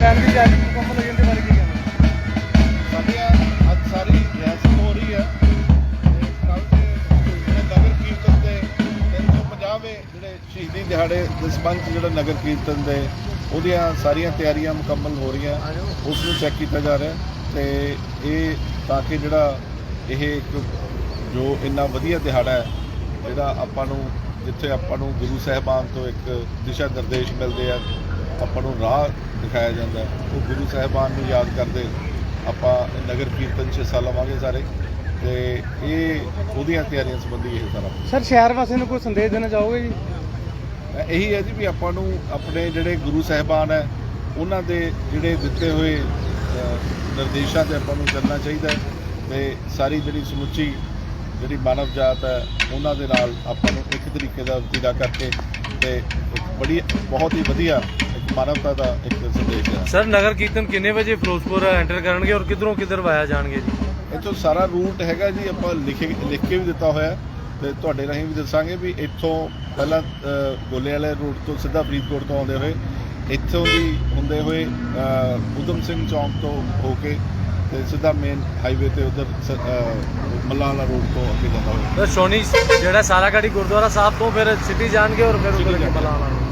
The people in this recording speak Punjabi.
ਟਾਈਮ ਦੀ ਤਿਆਰੀ ਮੁਕੰਮਲ ਹੋ ਜਾਂਦੇ ਬਾਰੇ ਕੀ ਕਹਿਣਾ ਸਾਡੀਆਂ ਅੱਜ ਸਾਰੀ ਰਿਹਰਸਲ ਹੋ ਰਹੀ ਹੈ। ਕੱਲ ਦੇ ਜਿਹੜੇ ਨਗਰ ਕੀਰਤਨ ਦੇ 350ਵੇਂ ਜਿਹੜੇ ਸ਼ਹੀਦੀ ਦਿਹਾੜੇ ਦੇ ਸੰਬੰਧ ਜਿਹੜਾ ਨਗਰ ਕੀਰਤਨ ਦੇ, ਉਹਦੀਆਂ ਸਾਰੀਆਂ ਤਿਆਰੀਆਂ ਮੁਕੰਮਲ ਹੋ ਰਹੀਆਂ। ਉਸ ਨੂੰ ਚੈੱਕ ਕੀਤਾ ਜਾ ਰਿਹਾ ਤੇ ਇਹ ਤਾਂ ਕਿ ਜਿਹੜਾ ਇਹ ਇੱਕ ਜੋ ਇੰਨਾ ਵਧੀਆ ਦਿਹਾੜਾ ਹੈ, ਜਿਹੜਾ ਆਪਾਂ ਨੂੰ ਜਿੱਥੇ ਆਪਾਂ ਨੂੰ ਗੁਰੂ ਸਾਹਿਬਾਨ ਤੋਂ ਇੱਕ ਦਿਸ਼ਾ ਨਿਰਦੇਸ਼ ਮਿਲਦੇ ਆ ਆਪਾਂ ਨੂੰ ਰਾਹ ਦਿਖਾਇਆ ਜਾਂਦਾ ਉਹ ਗੁਰੂ ਸਾਹਿਬਾਨ ਨੂੰ ਯਾਦ ਕਰਦੇ ਆਪਾਂ ਨਗਰ ਕੀਰਤਨ 'ਚ ਹਿੱਸਾ ਲਵਾਂਗੇ ਸਾਰੇ ਤੇ ਇਹ ਉਹਦੀਆਂ ਤਿਆਰੀਆਂ ਸੰਬੰਧੀ ਇਹ ਸਾਰਾ। ਸਰ ਸ਼ਹਿਰ ਵਾਸੀਆਂ ਨੂੰ ਕੋਈ ਸੰਦੇਸ਼ ਦੇਣਾ ਚਾਹੋਗੇ ਜੀ? ਇਹੀ ਹੈ ਜੀ ਵੀ ਆਪਾਂ ਨੂੰ ਆਪਣੇ ਜਿਹੜੇ ਗੁਰੂ ਸਾਹਿਬਾਨ ਹੈ ਉਹਨਾਂ ਦੇ ਜਿਹੜੇ ਦਿੱਤੇ ਹੋਏ ਨਿਰਦੇਸ਼ਾਂ ਤੇ ਆਪਾਂ ਨੂੰ ਚੱਲਣਾ ਚਾਹੀਦਾ ਹੈ ਤੇ ਸਾਰੀ ਜਿਹੜੀ ਸਮੁੱਚੀ ਜਿਹੜੀ ਮਾਨਵ ਜਾਤ ਹੈ ਉਹਨਾਂ ਦੇ ਨਾਲ ਆਪਾਂ ਨੂੰ ਇੱਕ ਤਰੀਕੇ ਦਾ ਵਤੀਰਾ ਕਰਕੇ ਤੇ ਇੱਕ ਬੜੀ ਬਹੁਤ ਹੀ ਵਧੀਆ ਇੱਕ ਮਾਨਵਤਾ ਦਾ ਇੱਕ ਸੰਦੇਸ਼ ਹੈ। ਸਰ ਨਗਰ ਕੀਰਤਨ ਕਿੰਨੇ ਵਜੇ ਫਿਰੋਜ਼ਪੁਰ ਐਂਟਰ ਕਰਨਗੇ ਔਰ ਕਿਧਰੋਂ ਕਿਧਰ ਵਾਇਆ ਜਾਣਗੇ ਜੀ? ਇੱਥੋਂ ਸਾਰਾ ਰੂਟ ਹੈਗਾ ਜੀ ਆਪਾਂ ਲਿਖੇ ਲਿਖ ਕੇ ਵੀ ਦਿੱਤਾ ਹੋਇਆ ਤੇ ਤੁਹਾਡੇ ਰਾਹੀਂ ਵੀ ਦੱਸਾਂਗੇ ਵੀ ਇੱਥੋਂ ਪਹਿਲਾਂ ਗੋਲੇ ਵਾਲੇ ਰੂਟ ਤੋਂ ਸਿੱਧਾ ਫਰੀਦਕੋਟ ਤੋਂ ਆਉਂਦੇ ਹੋਏ ਇੱਥੋਂ ਦੀ ਹੁੰਦੇ ਹੋਏ ਉਦਮ ਸਿੰਘ ਚੌਂਕ ਤੋਂ ਹੋ ਕੇ ਤੇ ਸਿੱਧਾ ਮੇਨ ਹਾਈਵੇ ਤੇ ਉਧਰ ਮੱਲਾ ਵਾਲਾ ਰੋਡ ਤੋਂ ਅੱਗੇ ਜਾਂਦਾ ਹੋਇਆ ਸਰ ਸ਼ੋਨੀ ਜਿਹੜਾ ਸਾਰਾਗੜੀ ਗੁਰਦੁਆਰਾ ਸਾਹਿਬ ਤੋਂ ਫਿਰ ਸਿਟੀ ਜਾਣਗੇ ਔਰ ਫਿਰ City ਉਧਰ ਜਾਣਗੇ।